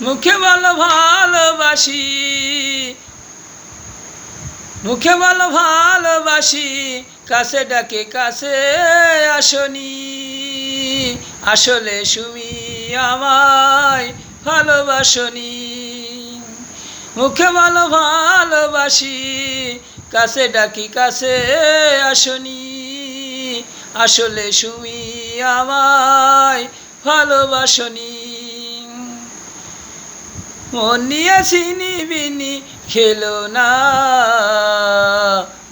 মুখে বলো ভালোবাসি, মুখে বলো ভালোবাসি, কাছে ডাকে কাছে আসনি। আসলে সুমি আমায় ভালোবাসনি। মুখে বলো ভালোবাসি, কাছে ডাকি কাছে আসনি। আসলে সুমি আমায় ভালোবাসনি। মন নিয়ে চিনি বিনি খেলো না।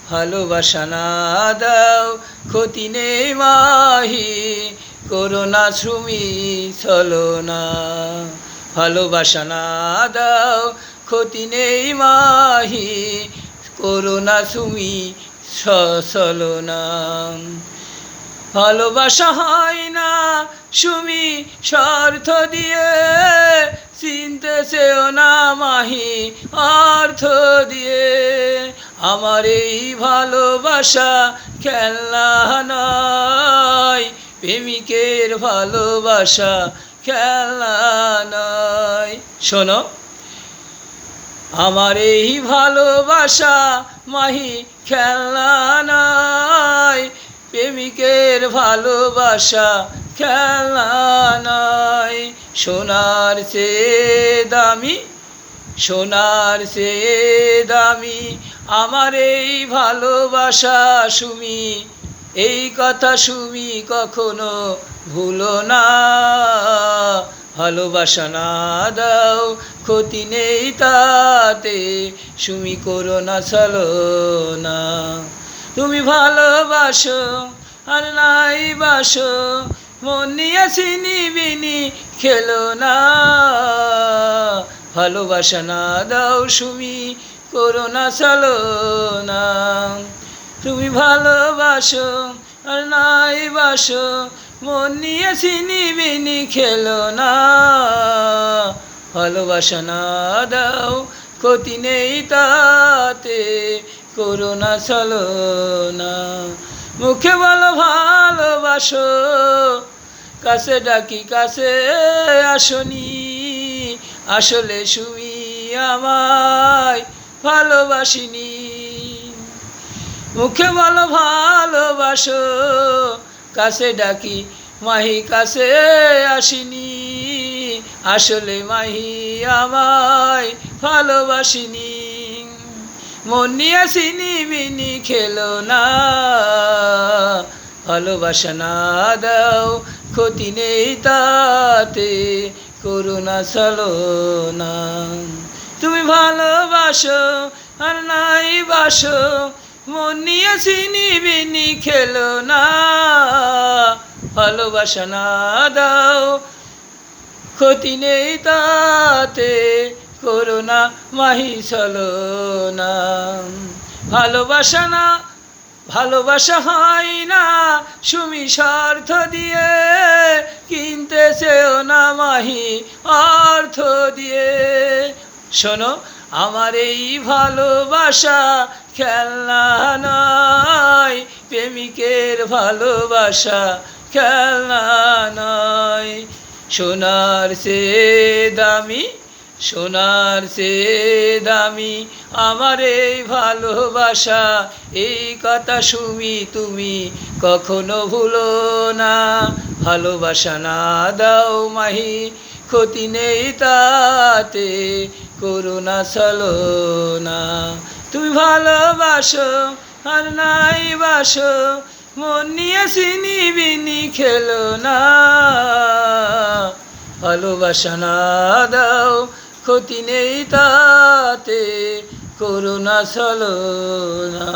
ভালোবাসা না দাও, ক্ষতি নেই মাহি, করোনা শ্রুমি চলো না। ভালোবাসা না দাও, ক্ষতি নেই মাহি, করোনা সুমি চলো না। ভালোবাসা হয় না সুমি স্বার্থ দিয়ে চিনতে চেও না মাহি, অর্থ দিয়ে। আমার এই ভালোবাসা খেলনা নয়, প্রেমিকের ভালোবাসা খেলনা নয়। শোনো, আমার এই ভালোবাসা মাহি, খেলনা নয়, প্রেমিকের ভালোবাসা খেলনা নয়। সোনার চেয়ে দামি, সোনার চেয়ে দামি, আমার এই ভালোবাসা সুমি, এই কথা সুমি কখনো ভুলো না। ভালোবাসা না দাও, ক্ষতি নেই তাতে, সুমি করো না, চলো না। তুমি ভালোবাসো, আর নাই বাসো মন নিয়ে চিনি বিনি খেলো না। ভালোবাসা না দাও সুমি, করো না, চলো না। তুমি ভালোবাসো আর নাই বাসো, মন নিয়ে চিনি বিনি খেলো না। ভালোবাসা না দাও, ক্ষতি নেই তাতে, করো না, চলো না। মুখে বলো ভালোবাসো, কাছে ডাকি, কাছে আসনি। আসলে সুমি আমায় ভালোবাসিনি। মুখে বলো ভালোবাসো, কাছে ডাকি, মাহি কাছে আসিনি। আসলে মাহি আমায় ভালোবাসিনি। মন নিয়ে চিনি বিনি খেলো না। ভালোবাসা না দাও, ক্ষতি নেই তাতে, করুণা চলো না। তুমি ভালোবাসো আর নাই বাসো, মন নিয়ে চিনি বিনি খেলো না। ভালোবাসা না দাও, ক্ষতি নেই তাতে করোনা মাহি চলো না। ভালোবাসা না ভালোবাসা হয় না, সুমি স্বার্থ দিয়ে কিনতে চেও না মাহি অর্থ দিয়ে। শোনো, আমার এই ভালোবাসা খেলনা নয়, প্রেমিকের ভালোবাসা খেলনা নয়। সোনার সে দামি সোনার সে দামি আমার এই ভালোবাসা। এই কথা শুমি তুমি কখনো ভুলো না। ভালোবাসা না দাও মাহি, ক্ষতি নেই তাতে, করুণা চলো না। তুমি ভালোবাসো, আর নাই বাসো, মন নিয়ে চিনি বিনি খেলো না। ভালোবাসা না দাও ক্ষতি নেই তাতে করুণা চলো না